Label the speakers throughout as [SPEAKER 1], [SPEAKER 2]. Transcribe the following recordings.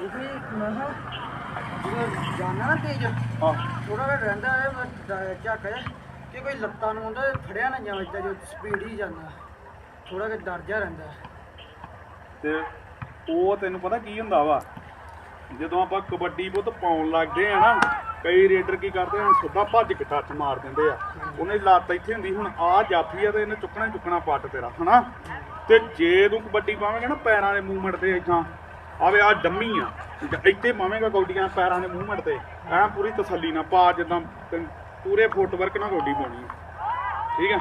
[SPEAKER 1] ਮੈਂ ਕਿਹਾ ਜਦੋਂ ਜਾਣਾ ਨਾ ਤੇਜ
[SPEAKER 2] ਹਾਂ।
[SPEAKER 1] ਥੋੜਾ ਜਿਹਾ ਰਹਿੰਦਾ ਹੈ ਮੈਂ ਡ- ਝੱਕ ਹੈ। ਕਿ ਕੋਈ ਲੱਤਾਂ ਨੂੰ ਆਉਂਦਾ ਫੜਿਆ ਨਾ ਜਾਵੇ ਤਾਂ ਜੋ ਸਪੀਡ ਹੀ ਜਾਂਦਾ। ਥੋੜਾ ਜਿਹਾ ਡਰ ਜਾ ਰਹਿੰਦਾ ਹੈ।
[SPEAKER 2] ਤੇ ਉਹ ਤੈਨੂੰ ਪਤਾ ਕੀ ਹੁੰਦਾ ਵਾ? ਜਦੋਂ ਆਪਾਂ ਕਬੱਡੀ ਬੁੱਤ ਪਾਉਣ ਲੱਗਦੇ ਆ ਨਾ ਕਈ ਰੇਡਰ ਕੀ ਕਰਦੇ ਆ ਸਿੱਧਾ ਭੱਜ ਕੇ ਟੱਚ ਮਾਰ ਦਿੰਦੇ ਆ। ਉਹਨੇ ਲੱਤ ਇੱਥੇ ਹੁੰਦੀ ਹੁਣ ਆ ਜਾਫੀ ਆ ਤੇ ਇਹਨੇ ਚੁੱਕਣਾ ਹੀ ਚੁੱਕਣਾ ਪੱਟ ਤੇਰਾ ਹਨਾ? ਤੇ ਜੇ ਤੂੰ ਕਬੱਡੀ ਪਾਵੇਂਗਾ ਨਾ ਪੈਰਾਂ ਦੇ ਮੂਵਮੈਂਟ ਤੇ ਇਦਾਂ ਆਵੇ ਆ ਡੰਮੀ ਆ। ਇੱਥੇ ਪਾਵੇਂਗਾ ਗੋਡੀਆਂ ਪੈਰਾਂ ਦੇ ਮੂਵਮੈਂਟ ਤੇ। ਐ ਪੂਰੀ ਤਸੱਲੀ ਨਾਲ ਪਾ ਜਿੱਦਾਂ ਤੈਨੂੰ ਪੂਰੇ ਫੁੱਟਵਰਕ ਨਾਲ ਗੋਡੀ ਪਾਉਣੀ ਠੀਕ ਆ?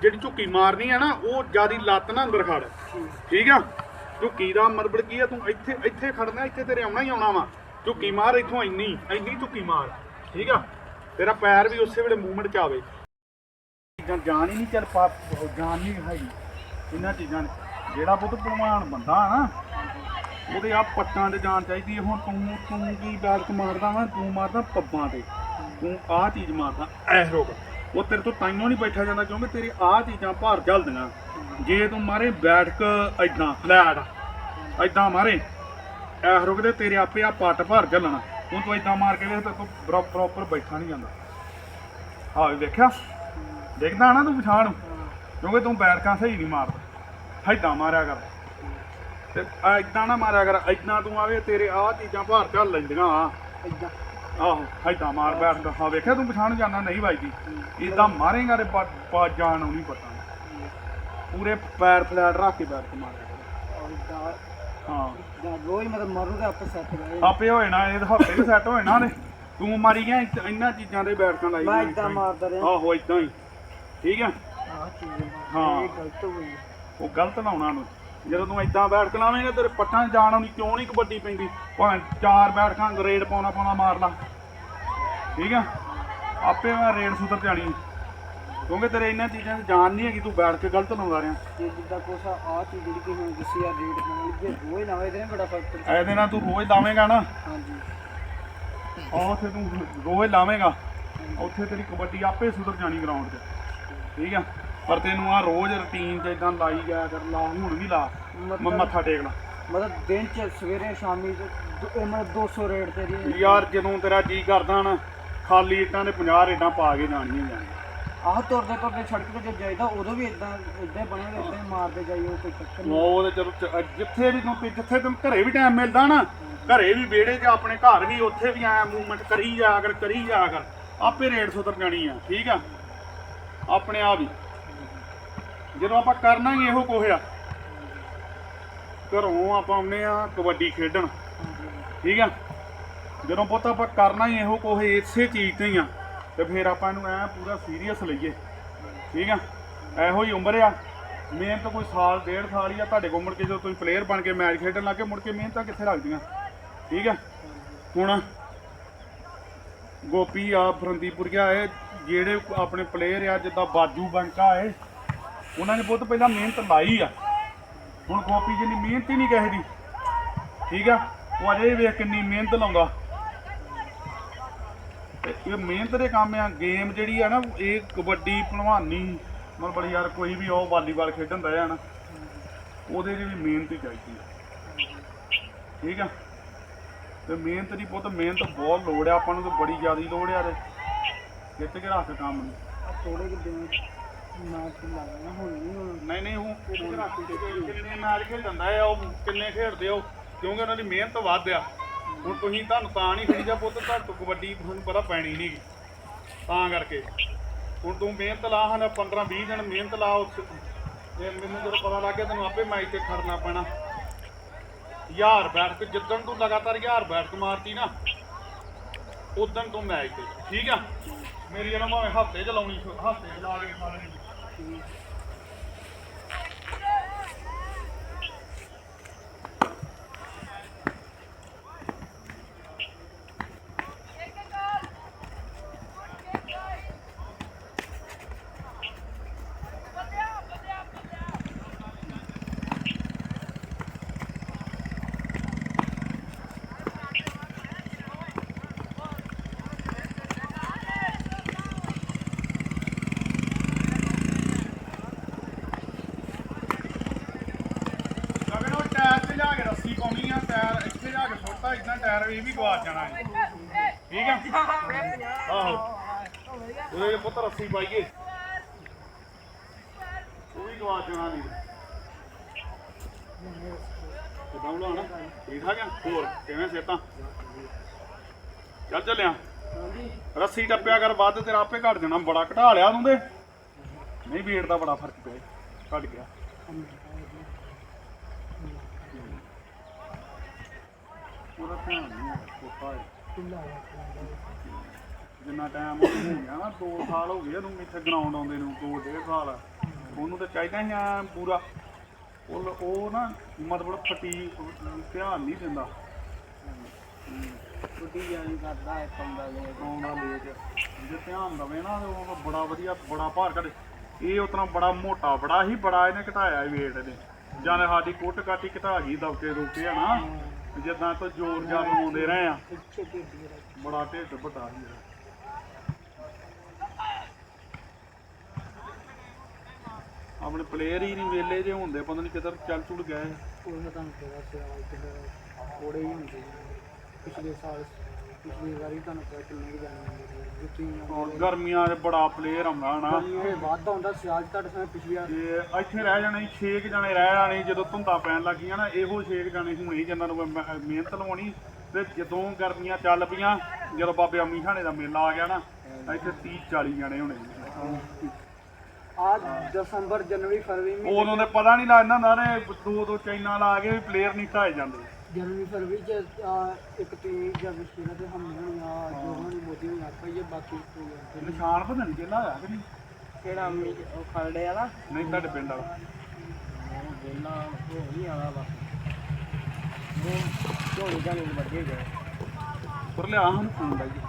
[SPEAKER 2] ਜਿਹੜੀ ਝੁੱਕੀ ਮਾਰਨੀ ਹੈ ਨਾ, ਉਹ ਜਿਆਦੀ ਲੱਤ ਨਾ ਅੰਦਰ ਖੜ। ਠੀਕ ਆ? ਝੁੱਕੀ ਦਾ ਮਤਲਬ ਕੀ ਆ, ਤੂੰ ਇੱਥੇ ਇੱਥੇ ਖੜਨਾ, ਇੱਥੇ ਤੇਰੇ ਆਉਣਾ ਹੀ ਆਉਣਾ ਵਾ। ਝੁੱਕੀ ਮਾਰ ਇੱਥੋਂ ਇੰਨੀ ਇੰਨੀ ਝੁੱਕੀ ਮਾਰ। ਠੀਕ ਆ? ਤੇਰਾ ਪੈਰ ਵੀ ਉਸੇ ਵੇਲੇ ਮੂਵਮੈਂਟ ਚ ਆਵੇ ਚੀਜ਼ਾਂ ਜਾਣ ਹੀ ਨਹੀਂ, ਚੱਲ ਪਾ ਜਾਣ ਨਹੀਂ ਹੈਗੀ ਇਹਨਾਂ ਚੀਜ਼ਾਂ ਨੇ। ਜਿਹੜਾ ਬੁੱਧ ਪ੍ਰਮਾਣ ਬੰਦਾ ਨਾ, ਉਹਦੇ ਆ ਪੱਟਾਂ ਤੇ ਜਾਣ ਚਾਹੀਦੀ ਹੈ। ਹੁਣ ਤੂੰ ਤੂੰ ਕੀ ਬੈਲਕ ਮਾਰਦਾ ਵਾ? ਤੂੰ ਮਾਰਦਾ ਪੱਬਾਂ ਤੇ। ਤੂੰ ਆਹ ਚੀਜ਼ ਮਾਰਦਾ ਐਰੋਗ ਉਹ ਤੇਰੇ ਤੋਂ ਤਾਈਓ ਨਹੀਂ ਬੈਠਾ ਜਾਂਦਾ, ਕਿਉਂਕਿ ਤੇਰੀ ਆਹ ਚੀਜ਼ਾਂ ਭਾਰ ਝੱਲਦੀਆਂ ਜੇ ਤੂੰ ਮਾਰੇ ਬੈਠਕ ਐਦਾਂ ਫਲੈਟ ਐਦਾਂ ਮਾਰੇ ਐਰੋਗ ਦੇ ਤੇਰੇ ਆਪੇ ਆ ਪੱਟ ਭਾਰ ਝੱਲਣਾ ਹੁਣ ਤੂੰ ਐਦਾਂ ਮਾਰ ਕੇ ਵੇਖ ਤੇ ਤੂੰ ਪ੍ਰੋਪਰ ਬੈਠਾ ਨਹੀਂ ਜਾਂਦਾ। ਹਾਂ ਵੇਖਿਆ? ਦੇਖਦਾ ਨਾ ਤੂੰ ਪਛਾਣ ਕਿਉਂਕਿ ਤੂੰ ਬੈਠਕਾਂ ਸਹੀ ਨਹੀਂ ਮਾਰਦਾ। ਐਦਾਂ ਮਾਰਿਆ ਕਰ। ਤੇ ਐਦਾਂ ਨਾ ਮਾਰਿਆ ਕਰ। ਐਦਾਂ ਤੂੰ ਆਵੇ ਤੇਰੇ ਆਹ ਚੀਜ਼ਾਂ ਭਾਰ ਝੱਲ ਲੈਂਦੀਆਂ। ਆ
[SPEAKER 1] ਏਦਾਂ
[SPEAKER 2] ਆਹੋ ਐਦਾਂ ਮਾਰ ਬੈਠ ਹਾਂ ਵੇਖਿਆ ਤੂੰ ਪਛਾਣ ਜਾਣਾ ਨਹੀਂ ਵੱਜਦੀ। ਇਦਾਂ ਮਾਰੇਗਾ ਤੇ ਪਾ ਜਾਣ ਨੂੰ ਨਹੀਂ ਪਤਾ ਪੂਰੇ ਪੈਰ ਫਲੈਟ ਰੱਖ ਕੇ ਬੈਠ ਕੇ ਮਾਰਿਆ ਕਰ। ਹਾਂ।
[SPEAKER 1] ਜਦ ਰੋਜ਼ ਮਤਲਬ ਮਰੂਗਾ ਆਪੇ ਸੱਟ ਗਏ
[SPEAKER 2] ਆਪੇ ਹੋਏ ਨਾ ਇਹ ਹਫ਼ਤੇ ਦੇ ਸੈੱਟ ਹੋਏ ਨਾ ਨੇ। ਤੂੰ ਮਾਰੀ ਗਿਆ ਇੱਥੇ ਚੀਜ਼ਾਂ ਦੇ ਬੈਠਕਾਂ ਲਾਈ
[SPEAKER 1] ਮੈਂ
[SPEAKER 2] ਗਈਆਂ
[SPEAKER 1] ਏਦਾਂ
[SPEAKER 2] ਹੀ।
[SPEAKER 1] ਮਾਰਦਾ ਰਿਹਾ।
[SPEAKER 2] ਆਹੋ ਇਦਾਂ ਹੀ। ਠੀਕ ਆ?
[SPEAKER 1] ਆਹ ਚੀਜ਼
[SPEAKER 2] ਹਾਂ।
[SPEAKER 1] ਇਹ ਗਲਤ ਹੋਈ ਹੈ।
[SPEAKER 2] ਉਹ ਗਲਤ ਲਾਉਣਾ ਨੂੰ ਜਦੋਂ ਤੂੰ ਇਦਾਂ ਬੈਠ ਕੇ ਲਾਵੇਂਗਾ ਤੇਰੇ ਪੱਟਾਂ 'ਚ ਜਾਣ ਆਉਣੀ ਕਿਉਂ ਨਹੀਂ ਕਬੱਡੀ ਪੈਂਦੀ? ਭਾਵੇਂ ਚਾਰ ਬੈਠਕਾਂ ਗਰੇਡ ਪਾਉਣਾ ਪਾਉਣਾ ਮਾਰ ਲਾ ਠੀਕ ਆ? ਆਪੇ ਮੈਂ ਰੇਡ ਸੁਧਰ ਜਾਣੀ ਕਿਉਂਕਿ ਤੇਰੇ ਇਹਨਾਂ ਚੀਜ਼ਾਂ 'ਚ ਜਾਨ ਨਹੀਂ ਹੈਗੀ ਤੂੰ ਬੈਠ ਕੇ ਗਲਤ ਲਾਉਂਦਾ ਰਿਹਾ।
[SPEAKER 1] ਜੇ ਜਿੱਦਾਂ ਕੁਛ ਆਹ ਚੀਜ਼ ਜਿਹੜੀ ਕਿ ਹੁਣ ਕਿਸੇ ਆ ਰੇਟ ਨਾਲ ਜੇ ਰੋਜ਼ ਨਾ ਹੋਏ ਤੇ ਬੜਾ ਫ਼ਰਕ ਪੈਂਦਾ।
[SPEAKER 2] ਇਹਦੇ ਨਾਲ ਤੂੰ ਰੋਜ਼ ਲਾਵੇਂਗਾ ਨਾ।
[SPEAKER 1] ਹਾਂਜੀ।
[SPEAKER 2] ਆ ਉੱਥੇ ਤੂੰ ਰੋਜ਼ ਲਾਵੇਂਗਾ। ਉੱਥੇ ਤੇਰੀ ਕਬੱਡੀ ਆਪੇ ਸੁਧਰ ਜਾਣੀ ਗਰਾਊਂਡ 'ਚ ਠੀਕ ਆ? ਪਰ ਤੈਨੂੰ ਆ ਰੋਜ਼ ਰੁਟੀਨ 'ਚ ਇਦਾਂ ਲਾਈ ਜਾਇਆ ਕਰ ਲਾ ਹੁਣ ਵੀ ਲਾ। ਮੱਥਾ ਟੇਕ ਲਾ।
[SPEAKER 1] ਮਤਲਬ ਦਿਨ ਚ ਸਵੇਰੇ ਸ਼ਾਮੀ ਦੋ- ਇਹ ਮਤਲਬ 200 ਰੇਟ ਤੇ ਦੀ
[SPEAKER 2] ਯਾਰ ਜਦੋਂ ਤੇਰਾ ਜੀ ਕਰਦਾ ਨਾ ਖਾਲੀ ਇੱਟਾਂ ਦੇ 50 ਰੇਡਾਂ ਪਾ ਕੇ ਜਾਣੀਆਂ ਜਾਣੀਆਂ।
[SPEAKER 1] ਆਹ ਤੁਰਦੇ ਤੁਰਦੇ ਸੜਕ ਤੇ ਜਦ ਜਾਈਦਾ, ਉਦੋਂ ਵੀ ਇਦਾਂ ਇਦਾਂ ਬਣੇਗਾ ਇਦਾਂ ਮਾਰਦੇ ਜਾਈਓ ਕੋਈ ਚੱਕਰ ਨਹੀਂ।
[SPEAKER 2] ਉਹ ਤੇ ਚਲੋ ਚ- ਜਿੱਥੇ ਵੀ ਤੂੰ ਜਿੱਥੇ ਤੈਨੂੰ ਘਰੇ ਵੀ ਟਾਈਮ ਮਿਲਦਾ ਨਾ, ਘਰੇ ਵੀ ਵਿਹੜੇ 'ਚ ਆਪਣੇ ਘਰ ਵੀ, ਉੱਥੇ ਵੀ ਆਇਆ ਮੂਵਮੈਂਟ ਕਰੀ ਜਾ ਕਰ ਕਰੀ ਜਾ ਕਰ ਆਪੇ ਰੇਟ ਸੁਧਰ ਜਾਣੀ ਆ, ਠੀਕ ਆ? ਆਪਣੇ ਆਪ ਹੀ। ਜਦੋਂ ਆਪਾਂ ਕਰਨਾ ਹੀ ਇਹੋ ਕੁਛ ਆ। ਘਰੋਂ ਆਪਾਂ ਆਉਂਦੇ ਆ ਕਬੱਡੀ ਖੇਡਣ, ਠੀਕ ਆ? ਜਦੋਂ ਪੁੱਤ ਆਪਾਂ ਕਰਨਾ ਹੀ ਇਹੋ ਕੁਛ, ਇਸੇ ਚੀਜ਼ ਤੇ ਹੀ ਆ। ਤੇ ਫਿਰ ਆਪਾਂ ਇਹਨੂੰ ਐ ਪੂਰਾ ਸੀਰੀਅਸ ਲਈਏ। ਠੀਕ ਆ? ਇਹੋ ਹੀ ਉਮਰ ਆ। ਮਿਹਨਤ ਕੋਈ ਸਾਲ, ਡੇਢ ਸਾਲ ਹੀ ਆ। ਤੁਹਾਡੇ ਕੋਲ ਮੁੜ ਕੇ ਜਦੋਂ ਤੁਸੀਂ ਪਲੇਅਰ ਬਣ ਕੇ ਮੈਚ ਖੇਡਣ ਲੱਗੇ ਮੁੜ ਕੇ ਮਿਹਨਤਾਂ ਕਿੱਥੇ ਲੱਗਦੀਆਂ? ਠੀਕ ਆ? ਹੁਣ ਗੋਪੀ ਆ ਫਰੰਦੀਪੁਰੀਆ ਇਹ ਜਿਹੜੇ ਆਪਣੇ ਪਲੇਅਰ ਆ, ਜਿੱਦਾਂ ਬਾਜੂ ਬੰਕਾ ਏ, ਉਹਨਾਂ ਨੇ ਬਹੁਤ ਪਹਿਲਾਂ ਮਿਹਨਤ ਲਾਈ ਆ। ਹੁਣ ਗੋਪੀ ਜਿੰਨੀ ਮਿਹਨਤ ਹੀ ਨਹੀਂ ਕਿਸੇ ਦੀ। ਠੀਕ ਆ? ਉਹ ਅਜੇ ਵੇਖ ਕਿੰਨੀ ਮਿਹਨਤ ਲਾਉਂਦਾ। ਇਹ ਮਿਹਨਤ ਦੇ ਕੰਮ ਆ ਗੇਮ ਜਿਹੜੀ ਆ ਨਾ ਇਹ ਕਬੱਡੀ ਭਲਵਾਨੀ ਮਤਲਬ ਯਾਰ ਕੋਈ ਵੀ ਉਹ ਵਾਲੀਬਾਲ ਖੇਡਣ ਦਾ ਆ ਨਾ ਉਹਦੇ 'ਚ ਵੀ ਮਿਹਨਤ ਹੀ ਚਾਹੀਦੀ ਆ। ਠੀਕ ਆ? ਤੇ ਮਿਹਨਤ ਦੀ ਬਹੁਤ ਮਿਹਨਤ ਬਹੁਤ ਲੋੜ ਆ ਆਪਾਂ ਨੂੰ ਤਾਂ ਬੜੀ ਜ਼ਿਆਦਾ ਲੋੜ ਆ ਤੇ ਖਿੱਚ ਕੇ ਰੱਖ ਕੰਮ ਨੂੰ।
[SPEAKER 1] ਥੋੜੇ ਕਿ ਦਿਨ ਨਾ ਕੀ ਲੱਗਣਾ ਹੁਣ ਨਹੀਂ ਹੁਣ।
[SPEAKER 2] ਨਹੀਂ ਨਹੀਂ ਉਹ ਖਿੱਚ ਕੇ ਰੱਖ ਕੇ ਕਿੰਨੇ ਮੈਚ ਖੇਡਦਾ ਆ ਉਹ ਕਿੰਨੇ ਖੇਡਦੇ ਉਹ ਕਿਉਂਕਿ ਉਹਨਾਂ ਦੀ ਮਿਹਨਤ ਵੱਧ ਆ। ਹੁਣ ਤੁਸੀਂ ਤੁਹਾਨੂੰ ਤਾਂ ਨਹੀਂ ਖਰੀਦਿਆ ਪੁੱਤ, ਤੁਹਾਡੇ ਤੋਂ ਕਬੱਡੀ ਤੁਹਾਨੂੰ ਪਤਾ ਪੈਣੀ ਨਹੀਂ ਤਾਂ ਕਰਕੇ। ਹੁਣ ਤੂੰ ਮਿਹਨਤ ਲਾ ਹਨ 15 20 ਦਿਨ ਮਿਹਨਤ ਲਾ ਉੱਥੇ ਇਹ ਮੈਨੂੰ ਜਦੋਂ ਪਤਾ ਲੱਗ ਗਿਆ, ਤੈਨੂੰ ਆਪੇ ਮੈਚ ਤੇ ਖੜਨਾ ਪੈਣਾ। ਯਾਰ ਬੈਠ ਕੇ ਜਿੱਦਣ ਤੂੰ ਲਗਾਤਾਰ ਯਾਰ ਬੈਠ ਕੇ ਮਾਰਤੀ ਨਾ, ਉਦੋਂ ਤੂੰ ਮੈਚ ਤੇ ਠੀਕ ਆ? ਮੇਰੀ ਇਹਨਾਂ ਭਾਵੇਂ ਹਫ਼ਤੇ ਚ ਲਾਉਣੀ ਹਫ਼ਤੇ ਚ ਲਾ ਕੇ ਖਾ ਲੈਣੀ ਕਰਤਾ ਇਦਾਂ ਟਾਇਰ ਵੀ ਵੀ ਗਵਾਚ ਜਾਣਾ ਹੈ। ਠੀਕ ਆ ਆਹੋ। ਉਹਦੇ ਪੁੱਤ ਰੱਸੀ ਪਾਈਏ। ਉਹ ਵੀ ਗਵਾਚ ਜਾਣਾ ਨਹੀਂ ਕਿਦਾਂ ਬੁਲਾਣਾ ਠੀਕ ਠਾਕ ਆ? ਹੋਰ, ਕਿਵੇਂ ਸੇਤਾਂ ਚੱਲ ਚੱਲਿਆ। ਰੱਸੀ ਟੱਪਿਆ ਕਰ, ਵੱਧ ਤੇਰਾ ਆਪੇ ਘਟ ਜਾਣਾ। ਬੜਾ ਘਟਾ ਲਿਆ ਤੂੰ ਤੇ। ਨਹੀਂ ਵੇਟ ਦਾ ਬੜਾ ਫ਼ਰਕ ਪਿਆ। ਘਟ ਗਿਆ। ਉਹਦਾ ਧਿਆਨ ਨਹੀਂ ਕੋਟਾ ਹੈ ਜਿੰਨਾ ਟਾਈਮ ਹੋ ਗਿਆ ਨਾ 2 ਸਾਲ ਹੋ ਗਏ ਉਹਨੂੰ ਇੱਥੇ ਗਰਾਊਂਡ ਆਉਂਦੇ ਨੂੰ 2 ਡੇਢ ਸਾਲ। ਉਹਨੂੰ ਤਾਂ ਚਾਹੀਦਾ ਸੀ ਐਂ ਪੂਰਾ। ਉਹ ਉਹ ਨਾ ਮਤਲਬ ਫਟੀ ਧਿਆਨ ਨਹੀਂ ਦਿੰਦਾ।
[SPEAKER 1] ਛੁੱਟੀ ਜਾਣੀ ਕਰਦਾ ਹੈ ਪੰਦਾ ਲੈ
[SPEAKER 2] ਆਉਂਦਾ ਲੇਟ ਜੇ ਧਿਆਨ ਦਵੇ ਨਾ ਤੇ ਉਹ ਬੜਾ ਵਧੀਆ ਬੜਾ ਭਾਰ ਘਟ ਇਹ ਉਤਨਾ ਬੜਾ ਮੋਟਾ ਬੜਾ ਹੀ ਬੜਾ ਇਹਨੇ ਘਟਾਇਆ weight ਇਹਨੇ। ਜਾਨੇ ਸਾਡੀ ਕੁੱਟ ਕਾਟੀ ਘਟਾ ਗਈ ਦਬਕੇ ਦੁਬਕੇ ਆ ਨਾ ਜਿੱਦਾਂ ਤੋਂ ਜ਼ੋਰ ਜਾਂ ਲਵਾਉਂਦੇ ਰਹੇ ਆ ਬੜਾ ਢਿੱਡ ਵੱਡਾ ਸੀ ਇਹਦਾ। ਆਪਣੇ ਪਲੇਅਰ ਹੀ ਨਹੀਂ ਵੇਲੇ ਜੇ ਹੁੰਦੇ, ਪਤਾ ਨਹੀਂ ਕਿੱਧਰ ਚੱਲ ਚੁੜ ਗਏ।
[SPEAKER 1] ਉਹ ਤੁਹਾਨੂੰ ਪਤਾ ਸਿਆਲ ਤੇ ਥੋੜੇ ਹੀ ਹੁੰਦੇ ਪਿਛਲੇ ਸਾਲ ਪਿਛਲੀ ਵਾਰੀ ਤੁਹਾਨੂੰ ਪਤਾ ਕਿੰਨੇ ਕੁ ਜਾਣੇ ਹੁੰਦੇ ਸੀ।
[SPEAKER 2] ਹੁਣ ਗਰਮੀਆਂ 'ਚ ਬੜਾ ਪਲੇਅਰ ਆਉਂਦਾ ਨਾ
[SPEAKER 1] ਇਹ ਵਾਧਾ ਹੁੰਦਾ ਸਿਆਲ ਤੁਹਾਡੇ ਸਾਹਮਣੇ ਪਿਛਲੀ ਵਾਰ।
[SPEAKER 2] ਤੇ ਇੱਥੇ ਰਹਿ ਜਾਣੇ 6 ਜਣੇ ਰਹਿ ਜਾਣੇ ਜਦੋਂ ਧੁੰਦਾਂ ਪੈਣ ਲੱਗੀਆਂ ਨਾ ਇਹੋ 6 ਜਣੇ ਹੁਣੇ ਜਿਨ੍ਹਾਂ ਨੂੰ ਮੈਂ ਮਿਹਨਤ ਲਵਾਉਣੀ ਤੇ ਜਦੋਂ ਗਰਮੀਆਂ ਚੱਲ ਪਈਆਂ ਜਦੋਂ ਬਾਬੇ ਅਮੀ ਖਾਣੇ ਦਾ ਮੇਲਾ ਆ ਗਿਆ ਨਾ ਇੱਥੇ 30 40 ਜਣੇ ਹੋਣੇ
[SPEAKER 1] ਆ ਦਸੰਬਰ ਜਨਵਰੀ ਫਰਵਰੀ ਮਹੀਨੇ
[SPEAKER 2] ਉਦੋਂ ਤੇ ਪਤਾ ਨਹੀਂ ਲੱਗਦਾ ਹੁੰਦਾ ਨੇ ਦੋ ਦੋ ਚਾਈਨਾ ਲਾ ਕੇ ਵੀ ਪਲੇਅਰ ਨਹੀਂ ਢਾਏ ਜਾਂਦੇ।
[SPEAKER 1] ਜਨਵਰੀ ਫਰਵਰੀ ਚ ਆ, ਇੱਕ ਤੀਰ ਜਾਂ ਵਿਸ਼ੇਰਾ ਤੇ ਹਮਲੇ ਹੋਣੀ ਆ ਜੋ ਹੋਣੀ ਮੋਦੀ ਨੂੰ ਆਖਿਆ ਇਹ ਬਾਕੀ ਕੋਈ
[SPEAKER 2] ਤੇ ਨਿਸ਼ਾਨ ਪਤਾ ਨਹੀਂ ਕਿਹੜਾ ਹੋਇਆ ਕਿ ਨਹੀਂ?
[SPEAKER 1] ਕਿਹੜਾ ਅੰਮੀ ਉਹ ਖਲੜੇ ਵਾਲਾ?
[SPEAKER 2] ਨਹੀਂ ਤੁਹਾਡੇ ਪਿੰਡ ਵਾਲਾ।
[SPEAKER 1] ਉਹ ਬੋਲਣਾ ਉਹ ਨਹੀਂ ਆਲਾ ਬਸ। ਉਹ ਝੋਲੀ ਜਾਨੀ ਵੱਡੇ ਗਏ।
[SPEAKER 2] ਪਰ ਲਿਆ ਹੁਣ ਫੋਨ ਜੀ